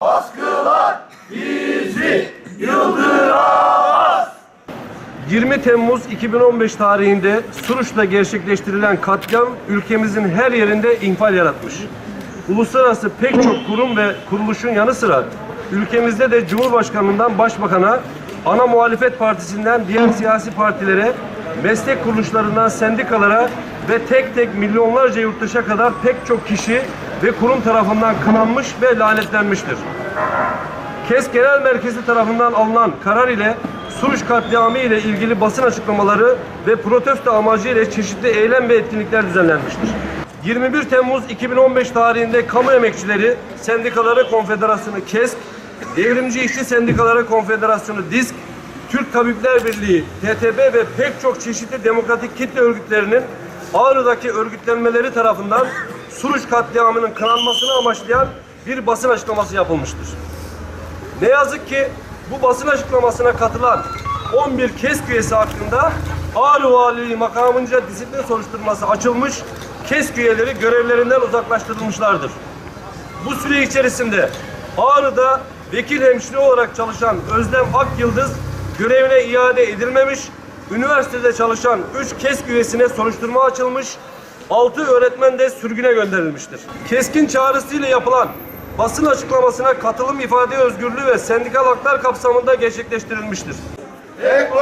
Baskılar bizi yıldıramaz. 20 Temmuz 2015 tarihinde Suruç'ta gerçekleştirilen katliam ülkemizin her yerinde infial yaratmış. Uluslararası pek çok kurum ve kuruluşun yanı sıra ülkemizde de Cumhurbaşkanından Başbakan'a, ana muhalefet partisinden diğer siyasi partilere, meslek kuruluşlarından sendikalara ve tek tek milyonlarca yurttaşa kadar pek çok kişi ve kurum tarafından kınanmış ve lanetlenmiştir. KES Genel Merkezi tarafından alınan karar ile Suruç katliamı ile ilgili basın açıklamaları ve protesto amacı ile çeşitli eylem ve etkinlikler düzenlenmiştir. 21 Temmuz 2015 tarihinde Kamu Emekçileri Sendikaları Konfederasyonu KESK, Devrimci İşçi Sendikaları Konfederasyonu DİSK, Türk Tabipler Birliği TTB ve pek çok çeşitli demokratik kitle örgütlerinin Ağrı'daki örgütlenmeleri tarafından Suruç katliamının kınanmasını amaçlayan bir basın açıklaması yapılmıştır. Ne yazık ki bu basın açıklamasına katılan 11 KESK üyesi hakkında Ağrı Valiliği makamınca disiplin soruşturması açılmış, KESK üyeleri görevlerinden uzaklaştırılmışlardır. Bu süre içerisinde Ağrı'da vekil hemşire olarak çalışan Özlem Ak Yıldız görevine iade edilmemiş, üniversitede çalışan 3 KESK üyesine soruşturma açılmış, 6 öğretmen de sürgüne gönderilmiştir. KESK'in çağrısıyla yapılan basın açıklamasına katılım ifade özgürlüğü ve sendikal haklar kapsamında gerçekleştirilmiştir. Tek